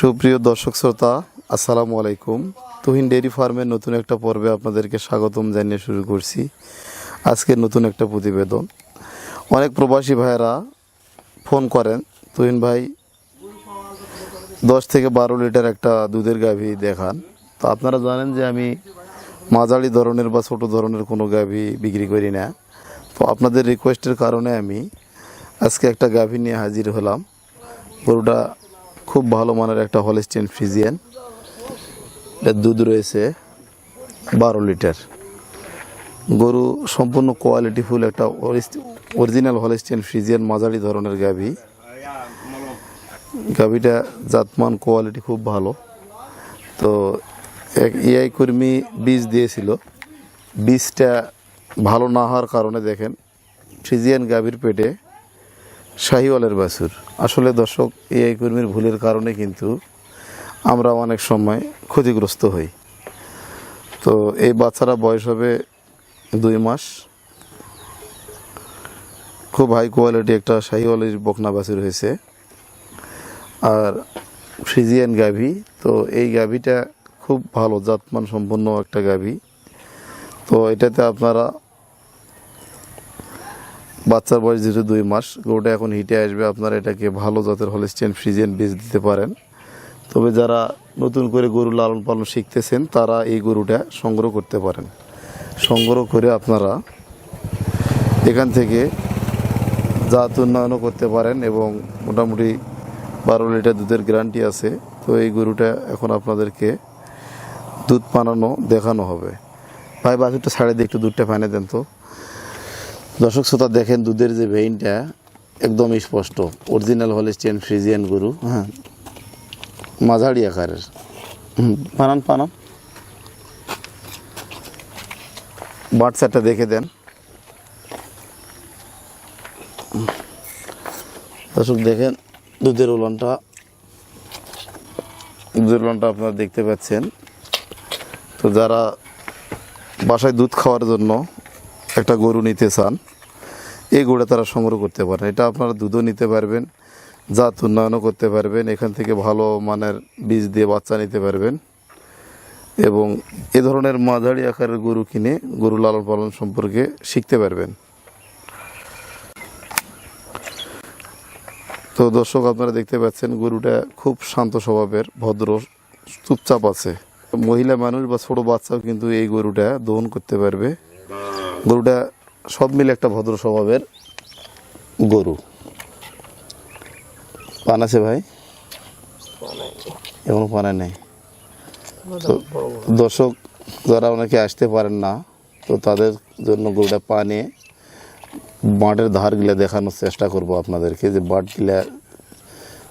সুপ্রিয় দর্শক শ্রোতা, আসসালামু আলাইকুম। তুহিন ডেয়ারি ফার্মের নতুন একটা পর্বে আপনাদেরকে স্বাগতম জানিয়ে শুরু করছি। আজকের নতুন একটা প্রতিবেদন। অনেক প্রবাসী ভাইয়েরা ফোন করেন, তুহিন ভাই, দশ থেকে বারো লিটার একটা দুধের গাভী দেখান। তো আপনারা জানেন যে আমি মাঝারি ধরনের বা ছোট ধরনের কোনো গাভী বিক্রি করি না। তো আপনাদের রিকোয়েস্টের কারণে আমি আজকে একটা গাভী নিয়ে হাজির হলাম। গরুটা খুব ভালো মানের একটা হলিস্টিন ফ্রিজিয়ান। এর দুধ রয়েছে বারো লিটার। গরু সম্পূর্ণ কোয়ালিটিফুল একটা অরিজিনাল হলিস্টিন ফ্রিজিয়ান মাঝারি ধরনের গাভী। গাভীটা জাতমান কোয়ালিটি খুব ভালো। তো এক ইআই কর্মী বীজ দিয়েছিল। বীজটা ভালো না হওয়ার কারণে দেখেন, ফ্রিজিয়ান গাভীর পেটে শাহিওয়ালের বাছুর। আসলে দর্শক এই কর্মীর ভুলের কারণে কিন্তু আমরা অনেক সময় ক্ষতিগ্রস্ত হই। তো এই বাচ্চারা বয়স হবে দুই মাস। খুব হাই কোয়ালিটি একটা শাহিওয়ালের বকনা বাছুর হয়েছে। আর ফ্রিজিয়ান গাভি, তো এই গাভিটা খুব ভালো, জাতমান সম্পন্ন একটা গাভি। তো এটাতে আপনারা বাচ্চার বয়স যেহেতু দুই মাস, গরুটা এখন হিটে আসবে। আপনারা এটাকে ভালো জাতের হলিস্টেন ফ্রিজিয়ান বীজ দিতে পারেন। তবে যারা নতুন করে গরু লালন পালন শিখতেছেন, তারা এই গরুটা সংগ্রহ করতে পারেন। সংগ্রহ করে আপনারা এখান থেকে জাত উন্নয়নও করতে পারেন এবং মোটামুটি বারো লিটার দুধের গ্যারান্টি আছে। তো এই গরুটা এখন আপনাদেরকে দুধ পানানো দেখানো হবে। ভাই, বাছুরটা ছাড়ে দিয়ে একটু দুধটা পানে দেন তো। দর্শক শ্রোতা, দেখেন দুধের যে ভেইনটা একদম স্পষ্ট। অরিজিনাল হলে হলিস্টিয়ান ফ্রিজিয়ান গরু হ্যাঁ। মাঝারি আকারের। পানান পানান বাটসারটা দেখে দেন। দর্শক, দেখেন দুধের উলনটা। দুধের উলনটা আপনারা দেখতে পাচ্ছেন। তো যারা বাসায় দুধ খাওয়ার জন্য একটা গরু নিতে চান এই গরুটা তারা সংগ্রহ করতে পারেন এটা আপনারা দুধও নিতে পারবেন, জাত উন্নয়নও করতে পারবেন, এখান থেকে ভালো মানের বীজ দিয়ে বাচ্চা নিতে পারবেন। এবং এ ধরনের মাঝারি আকারের গরু কিনে গরু লালন পালন সম্পর্কে শিখতে পারবেন। তো দর্শক, আপনারা দেখতে পাচ্ছেন গরুটা খুব শান্ত স্বভাবের, ভদ্র, চুপচাপ আছে। মহিলা মানুষ বা ছোট বাচ্চাও কিন্তু এই গরুটা দহন করতে পারবে। গরুটা সব মিলে একটা ভদ্র স্বভাবের গরু। পান আছে ভাই? এখনও পানে নেই। তো দর্শক যারা অনেকে আসতে পারেন না, তো তাদের জন্য গরুটা পানে বাঁটের ধারগুলা দেখানোর চেষ্টা করব আপনাদেরকে যে বাঁটগুলা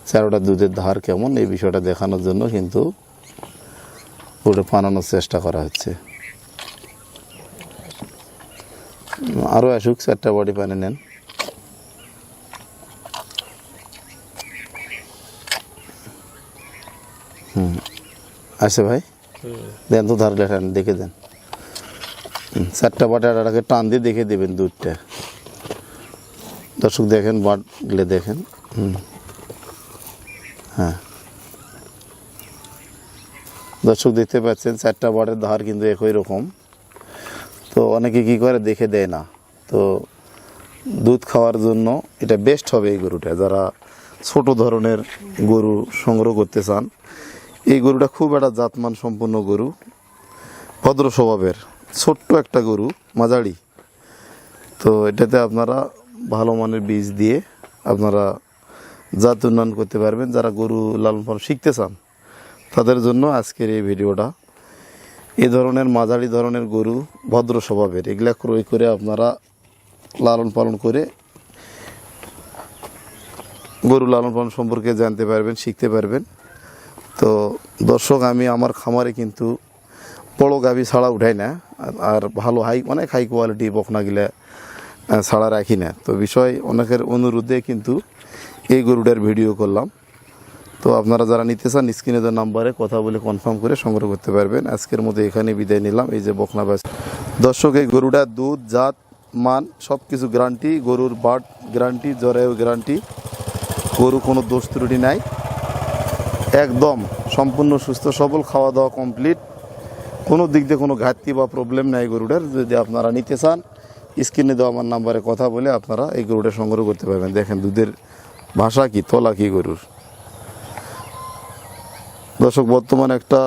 চারোটা দুধের ধার কেমন, এই বিষয়টা দেখানোর জন্য কিন্তু গরুটা পানানোর চেষ্টা করা হচ্ছে। আরও আসুক, চারটা বডি পানি নেন। হুম। আছে ভাই? দেন তো ধার লেখান, দেখে দেন। চারটা বাটাটাকে টান দিয়ে দেখে দেবেন দুধটা। দর্শক দেখেন বাটগুলো দেখেন। হুম। হ্যাঁ। দর্শক দেখতে পাচ্ছেন, চারটা বাটের ধার কিন্তু একই রকম। তো অনেকে কি করে? দেখে দেয় না। তো দুধ খাওয়ার জন্য এটা বেস্ট হবে এই গরুটা। যারা ছোট ধরনের গরু সংগ্রহ করতে চান, এই গরুটা খুব একটা জাতমান সম্পন্ন গরু, ভদ্র স্বভাবের, ছোট্ট একটা গরু, মাঝারি। তো এটাতে আপনারা ভালো মানের বীজ দিয়ে আপনারা জাত উন্নয়ন করতে পারবেন। যারা গরু লালন পালন শিখতে চান, তাদের জন্য আজকের এই ভিডিওটা এই ধরনের মাঝারি ধরনের গরু ভদ্র স্বভাবের, এগুলা ক্রয় করে আপনারা লালন পালন করে গরু লালন পালন সম্পর্কে জানতে পারবেন, শিখতে পারবেন। তো দর্শক, আমি আমার খামারে কিন্তু বড়ো গাভি ছাড়া উঠাই না, আর- ভালো হাই, অনেক হাই কোয়ালিটি বকনাগুলা ছাড়া রাখি না। তো বিষয় অনেকের অনুরোধে কিন্তু এই গরুটার ভিডিও করলাম। তো আপনারা যারা নিতে চান স্ক্রিনে দেওয়ার নাম্বারে কথা বলে কনফার্ম করে সংগ্রহ করতে পারবেন। আজকের মতো এখানে বিদায় নিলাম। এই যে বকনা বাস দর্শক, এই গরুটার দুধ, জাত, মান সব কিছু গ্যারান্টি গরুর বাট গ্যারান্টি জরায়ু গ্যারান্টি গরু কোনো দোষ ত্রুটি নাই। একদম সম্পূর্ণ সুস্থ, সবল, খাওয়া দাওয়া কমপ্লিট কোনো দিক দিয়ে কোনো ঘাটতি বা প্রবলেম নাই গরুটার। যদি আপনারা নিতে চান, স্ক্রিনে দেওয়া আমার নাম্বারে কথা বলে আপনারা এই গরুটা সংগ্রহ করতে পারবেন। দেখেন দুধের ভাষা কি, তলা কি গরুর? দর্শক, বর্তমানে একটা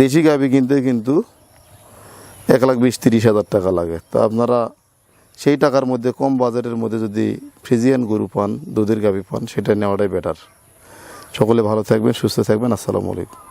দেশি গাভি কিনতে কিন্তু এক লাখ বিশ, তিরিশ হাজার টাকা লাগে। তা আপনারা সেই টাকার মধ্যে, কম বাজারের মধ্যে যদি ফ্রিজিয়ান গরু পান, দুধের গাভি পান, সেটা নেওয়াটাই বেটার সকলে ভালো থাকবেন, সুস্থ থাকবেন। আসসালামু আলাইকুম।